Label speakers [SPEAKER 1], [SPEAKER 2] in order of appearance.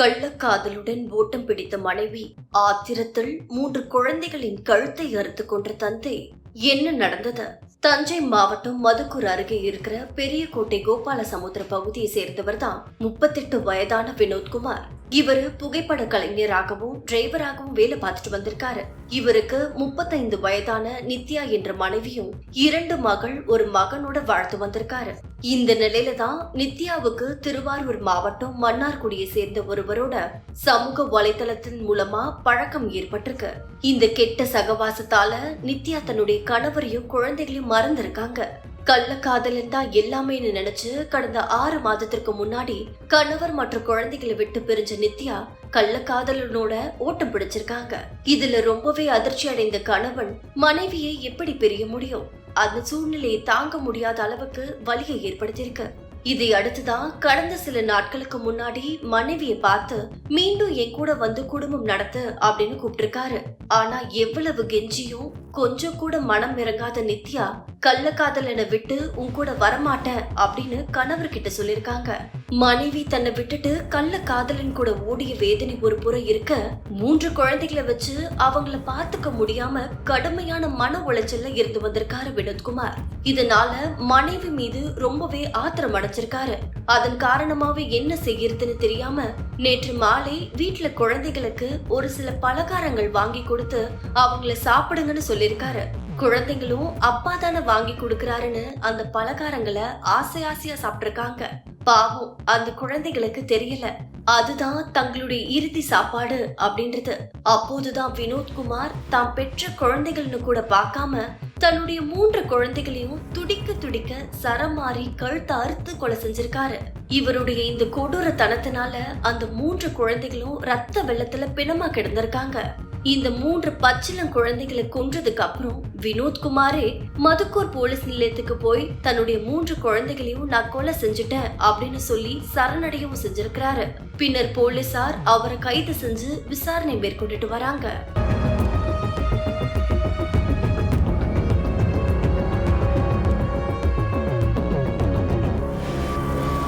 [SPEAKER 1] கள்ளக்காதலுடன் ஓட்டம் பிடித்த மனைவி ஆத்திரத்தில் மூன்று குழந்தைகளின் கழுத்தை அறுத்து கொன்ற தந்தை. என்ன நடந்தது? தஞ்சை மாவட்டம் மதுக்கூர் அருகே இருக்கிற பெரியகோட்டை கோபாலசமுத்திர பகுதியை சேர்ந்தவர் தான் முப்பத்தெட்டு வயதான வினோத்குமார். இவரு புகைப்பட கலைஞராகவும் டிரைவராகவும் வேலை பார்த்துட்டு வந்திருக்காரு. இவருக்கு முப்பத்தைந்து வயதான நித்யா என்ற மனைவியும் இரண்டு மகள் ஒரு மகனோட வாழ்த்து வந்திருக்காரு. இந்த நிலையில தான் நித்யாவுக்கு திருவாரூர் மாவட்டம் மன்னார்குடியை சேர்ந்த ஒருவரோட சமூக வலைதளத்தின் மூலமா பழக்கம் ஏற்பட்டிருக்கு. இந்த கெட்ட சகவாசத்தால நித்யா தன்னுடைய கணவரையும் குழந்தைகளையும் மறந்திருக்காங்க. கள்ளக்காதலன் தான் எல்லாமேன்னு நினைச்சு கடந்த ஆறு மாதத்திற்கு முன்னாடி கணவர் மற்றும் குழந்தைகளை விட்டு பிரிஞ்ச நித்யா கள்ளக்காதலனோட ஓட்டம் பிடிச்சிருக்காங்க. இதுல ரொம்பவே அதிர்ச்சி அடைந்த கணவன் மனைவியை எப்படி பிரிய முடியும்? அந்த சூழ்நிலையை தாங்க முடியாத அளவுக்கு வலியை ஏற்படுத்தியிருக்கு. இதை அடுத்துதான் கடந்த சில நாட்களுக்கு முன்னாடி மனைவியை பார்த்து மீண்டும் என் கூட வந்து குடும்பம் நடத்து அப்படின்னு கூப்பிட்டிருக்காரு. ஆனா எவ்வளவு கெஞ்சியும் கொஞ்சம் கூட மனம் இறங்காத நித்யா கள்ளக்காதலனை விட்டு உன் கூட வரமாட்டேன் அப்படின்னு கணவர்கிட்ட சொல்லிருக்காங்க மனைவி தன்னை விட்டுட்டு கள்ள காதலன் கூட ஓடிய வேதனை ஒரு புறம் இருக்க மூன்று குழந்தைகளை வச்சு அவங்கள பார்த்துக்க முடியாம கடுமையான மன உளைச்சல்ல இருந்து வந்திருக்காரு வினோத்குமார். இதனால மனைவி மீது ரொம்பவே ஆத்திரம் அடைச்சிருக்காரு அதன் காரணமாவே என்ன செய்யறதுன்னு தெரியாம நேற்று மாலை வீட்டுல குழந்தைகளுக்கு ஒரு சில பலகாரங்கள் வாங்கி கொடுத்து அவங்கள சாப்பிடுங்கன்னு சொல்லியிருக்காரு குழந்தைங்களும் அப்பா தானே வாங்கி கொடுக்கறாருன்னு அந்த பலகாரங்களை ஆசை ஆசையா சாப்பிட்டிருக்காங்க. பாவம் அந்த குழந்தைகளுக்கு தெரியல. அதுதான் தங்களுடைய இறுதி சாப்பாடு அப்படின்றது. அப்போதுதான் வினோத்குமார் தாம் பெற்ற குழந்தைகள்னு கூட பார்க்காம தன்னுடைய மூன்று குழந்தைகளையும் துடிக்க துடிக்க சரமாரி கழுத்து அறுத்து கொலை செஞ்சிருக்காரு. இவருடைய இந்த கொடூரத்தனத்தினால அந்த மூன்று குழந்தைகளும் ரத்த வெள்ளத்துல பிணமா கிடந்திருக்காங்க. இந்த மூன்று பச்சிளம் குழந்தைகளை கொன்றதுக்கு அப்புறம் வினோத்குமாரே மதுக்கூர் போலீஸ் நிலையத்துக்கு போய் தன்னுடைய மூன்று குழந்தைகளையும் நான் கொலை செஞ்சுட்டேன் அப்படின்னு சொல்லி சரணடையவும் செஞ்சிருக்கிறாரு. பின்னர் போலீசார் அவரை கைது செஞ்சு விசாரணை மேற்கொண்டுட்டு வராங்க.